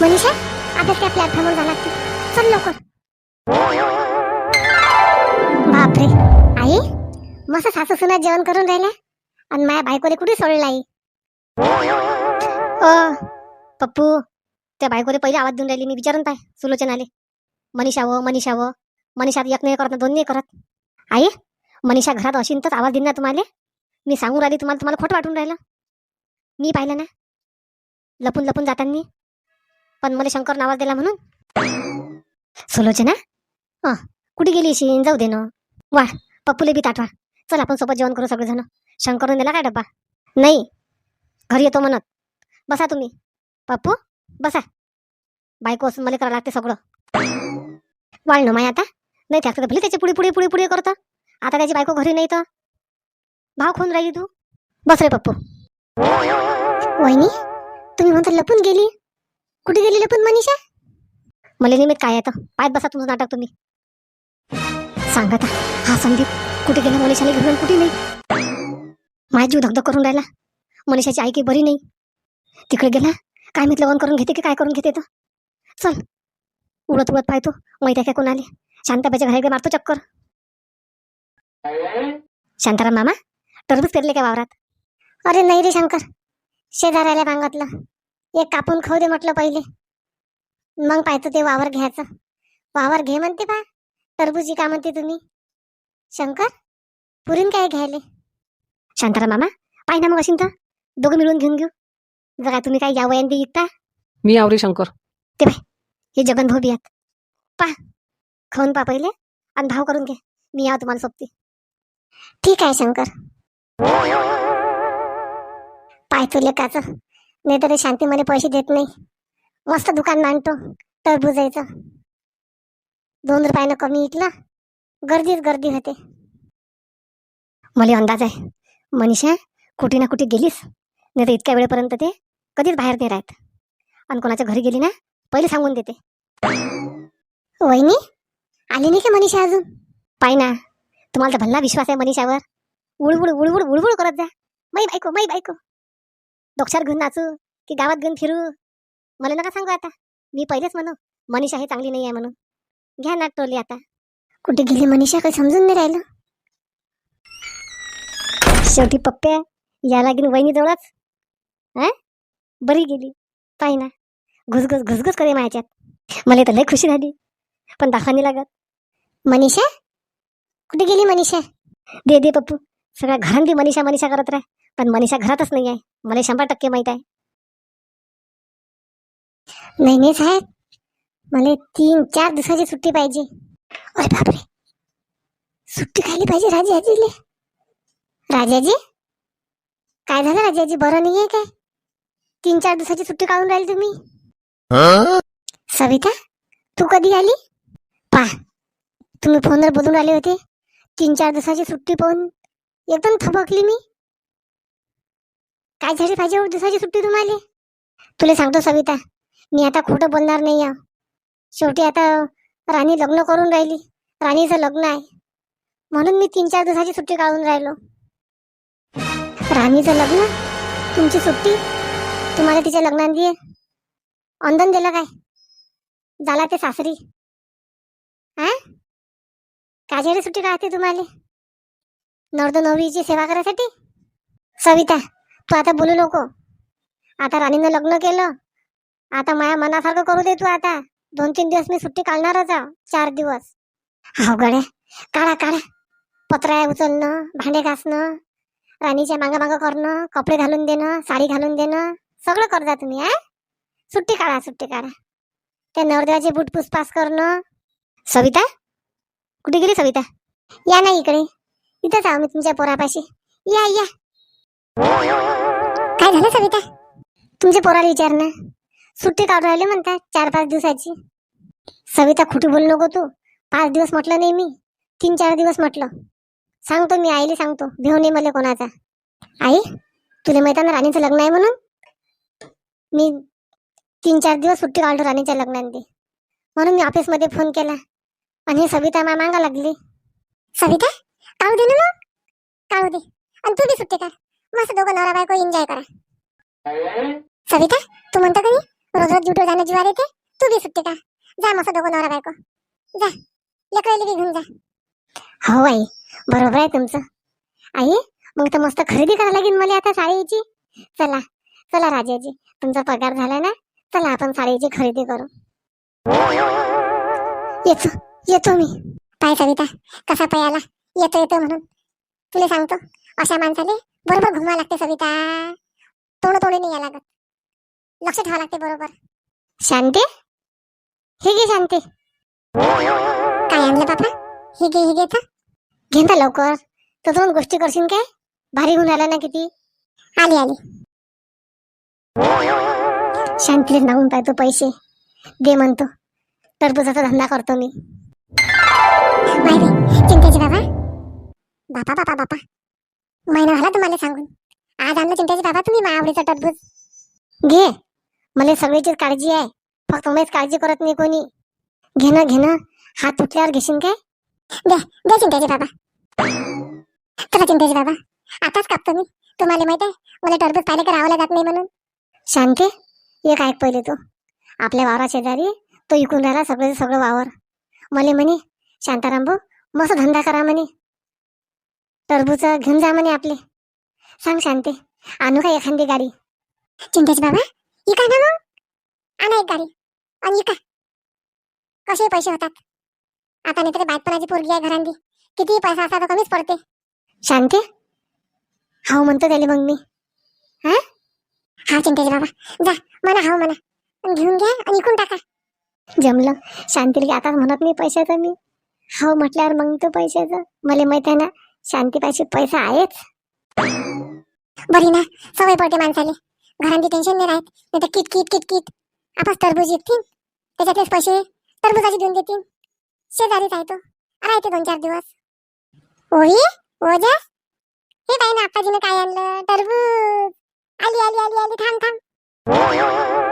मनीषा आता त्या प्लॅटफॉर्मवर जा लागते. चल लवकर. बापरे. आई मस्त सासू सुना जेवण करून राहिल्या. आणि माझ्या बायकोले कुठे सोडलं आई? अ पप्पू त्या बायकोले पहिले आवाज देऊन राहिली. मी विचारून पाय सुलोचनाले. मनीषा व मनीषा व. मनीषा एक नाही करत ना दोन नाही करत. आई मनीषा घरात असेल तर आवाज देईन ना तुम्हाला? मी सांगून राहिली तुम्हाला तुम्हाला खोटं वाटून राहिलं. मी पाहिलं ना? लपून लपून जाताना पण मला शंकर आवाज दिला म्हणून. सुलोचना? अ कुठे गेली अशी? जाऊ दे ना. वा पप्पूले बी ताटवा. चल आपण सोबत जेवण करू सगळेजण. शंकरनं दिला काय डब्बा? नाही. घरी येतो म्हणत. बसा तुम्ही. पप्पू बसा. बायको असून मला करावं लागते सगळं. वाळ ना माय आता. नाही त्याचं भले त्याची पुढे पुढे पुढे पुढे करतं. आता त्याची बायको घरी नाही तर? भाव खून राहिली तू. बस रे पप्पू. वहिनी तुम्ही म्हणता लपून गेली? कुठे गेलेले पण मनीषा? मला निमित काय येतं पायत बसा तुमचं नाटक तुम्ही. सांगा आता. हा संदीप कुठे गेला मनीषाने घेऊन कुठे नाही? माझा जीव धगधग करून राहिला. मनीषाची आई काही बरी नाही. तिकडे गेला. काय मी वन करून घेते की काय करून घेते तर चल. उडत उडत पाहतो. माहिती आहे काय कोणाले? शांताबाईच्या घरी मारतो चक्कर. शांताराम मामा टरबूज पेरले काय वावरात? अरे नाही रे शंकर. शेजाऱ्याला मागतलं एक कापून खाऊ दे म्हटलं पहिले. मग पाहतो ते वावर घ्यायचं. वावर घे म्हणते बा. टरबूजी का म्हणते तुम्ही? शंकर पुरीन काय घ्यायले? शांताराम मामा पाय ना मग असेल तर. दोघं मिळून घेऊन घेऊ. जरा तुम्ही काय या वयांदी विकता मी आवरे शंकर. हे जगन भाऊ बियात पा खाऊन पा पहिले आणि भाव करून घे. मी याव तुम्हाला सोबती. ठीक आहे शंकर. पाय तुले काच नाही तर शांती मला पैसे देत नाही. मस्त दुकान मांडतो टरबुजायचं दोन रुपयानं कमी इथला गर्दीच गर्दी होते. मला अंदाज आहे मनीषा कुठे ना कुठे गेलीस? नाही तर इतक्या वेळेपर्यंत ते कधीच बाहेर नाही राहत. आणि कोणाच्या घरी गेली ना पहिले सांगून देते. वहिनी आली नाही का मनीषा अजून? पाय ना तुम्हाला तर भल्ला विश्वास आहे मनीषावर. उळवुळ उळवुळ उळवुळ करत जा. मै बायको मै बायको. डोक्षार घेऊन नाचू की गावात घेऊन फिरू? मला नका सांगू आता. मी पहिलेच म्हणू मनीषा हे चांगली नाही आहे म्हणून. घ्या ना टोली आता. कुठे गेली मनीषा? काही समजून नाही राहिलं. शेवटी पप्प्या या लागीन वहिनी जवळच हा बरी गेली. पाय ना. घुसघुस घुसघुस करे माझ्यात मला तर लय खुशी झाली. पण दाखवानी लागत. मनीषा? कुठे गेली मनीषा? दे दे पप्पू. सगळ्या घरांनी मनीषा मनीषा करत राह. पण मनीषा घरातच नाही आहे मला शंभर टक्के माहीत आहे. नाही नाही साहेब. मला तीन चार दिवसाची सुट्टी पाहिजे. अरे बापरे. सुट्टी खायला पाहिजे राजाजीले राजाजी? काय झालं राजाजी? बरं नाही आहे काय? तीन चार दिवसाची सुट्टी काढून राहील तुम्ही? सविता तू कधी आली? पा तुम्ही फोनवर बोलून आले होते. तीन चार दिवसाची सुट्टी पाहून एकदम थबकली मी. काय झाली पाहिजे हो? दिवसाची सुट्टी तुम्हाला? तुला सांगतो सविता मी आता खोटं बोलणार नाही आहे. शेवटी आता राणी लग्न करून राहिली. राणीचं लग्न आहे. म्हणून मी तीन चार दिवसाची सुट्टी काढून राहिलो. राणीचं लग्न? तुमची सुट्टी? तुम्हाला तिच्या लग्नात दिये अंदन दिलं काय? झाला ते सासरी. हा काजेरी सुट्टी काढते तुम्हाला? नर्द नवरीची सेवा करायसाठी? सविता तू आता बोलू नको. आता राणीनं लग्न केलं. आता माया मनासारखं करू दे तू आता. दोन तीन दिवस मी सुट्टी काढणारच आहे चार दिवस. हो गड्या काढा काढा. पत्रा उचलणं भांडे घासणं राणीच्या मागं मागं करणं कपडे घालून देणं साडी घालून देणं सगळं करता तुम्ही आय सुट्टी काढा सुट्टी काढा. त्या नवरदेवाचे बूट पुसपास करणं. सविता? कुठे गेली सविता? या ना इकडे. इथंच आहो मी तुमच्या पोरापाशी. या या. काय झालं सविता? तुमच्या पोराला विचार ना सुट्टी काढून राहिले म्हणतात चार पाच दिवसाची. सविता खोटी बोलू नको तू. पाच दिवस म्हटलं नाही मी. तीन चार दिवस म्हटलं. सांगतो मी आईला सांगतो. भिऊ नाही मला कोणाचा. आई तुला माहिती ना राणीचं लग्न आहे म्हणून? मी तीन चार दिवस सुट्टी काढलो राणीच्या लग्नांनी. म्हणून मी ऑफिसमध्ये फोन केला. आणि हे सविता मा मागा लागली. सविता काढू दे ना मग. काढू दे. आणि तू बी सुट्टी काढ. मस्त दोघं नवरा बायको एन्जॉय करा. सविता तू म्हणतो का रोज रोज रोज जाणं जीवार येते? तू बी सुट्टी का? जा मस्त दोघं नवरा बायको. जा. लेकरायला बी घेऊन जा. हो आई बरोबर आहे तुमचं. आई मग तर मस्त खरेदी करायला लागेल मला आता साडीची. चला चला राजाजी तुमचा पगार झाला ना? चला आपण साडीची खरेदी करू. येतो येतो मी. पाय सविता कसा पयाला येतो येतो म्हणून. तुला सांगतो अशा माणसाने बरोबर घुमवा लागते सविता. तोंड तोंडी नाही या लागत. लक्ष ठेवा लागते बरोबर. शांती? हे घे शांती. काय आणलं बापा हे घे हे घे तर घे ना लवकर. तर दोन गोष्टी करशील काय? भारी होऊन आला ना किती? आली आली. शांतीला नावून पाहतो पैसे. दे म्हणतो. टरबुजाचा धंदा करतो मी. चिंतेचे बाबा. बापा बापा बापा. महिना झाला तुम्हाला सांगून. आज आणलं चिंतेचे बाबा तुम्ही मायावडीचं टरबूज. घे मला सगळीचीच काळजी आहे. फक्त मीच काळजी करत नाही कोणी. घेणं घेणं हात तुटल्यावर घेशील काय? दे दे चिंताचे बाबा. चला चिंताचे बाबा. आताच कापतो मी. तुम्हाला माहीत आहे मला टरबूज पाहिले का राहावं जात नाही म्हणून. शांते एक ऐक पहिले तू. आपल्या वावरा शेजारी तो इकून राहिला सगळं सगळं वावर. मला म्हणे शांताराम भाऊ मस्त धंदा करा म्हणे. टरबूज घेऊन जा म्हणे आपले. सांग शांते आणू का एखादी गाडी? चिंतेच बाबा इका ना मग. आणा एक गाडी आणि इका. कसे पैसे होतात. आता नाही तरी बायपणाची पोरगी आहे घरांनी. किती पैसा असा तर कमीच पडते. शांते? हाव म्हणतो त्याला मग मी. हा? चिंतेचे बाबा जा म्हणा हाव म्हणा. घेऊन घ्या आणि इकून टाका. जमलं. शांतीला आताच म्हणत नाही पैशाचं मी. हो म्हटल्यावर मग तो पैशाचं. मला माहीत आहे ना शांतीपाशी पैसा आहेच. बरी ना सवय पडते माणसाले. घरांची टेन्शन नाही राहत नाही तर किट किट किट किट. आपण टरबूज येतील त्याच्यातलेच पैसे टरबूजाचे देऊन देतील शेजारीच आहे तो राहते दोन चार दिवस. ओही ओजा हे बाई ना आप्पाजीनं काय आणलं? टरबूज. आली आली आली आली थांब थांब.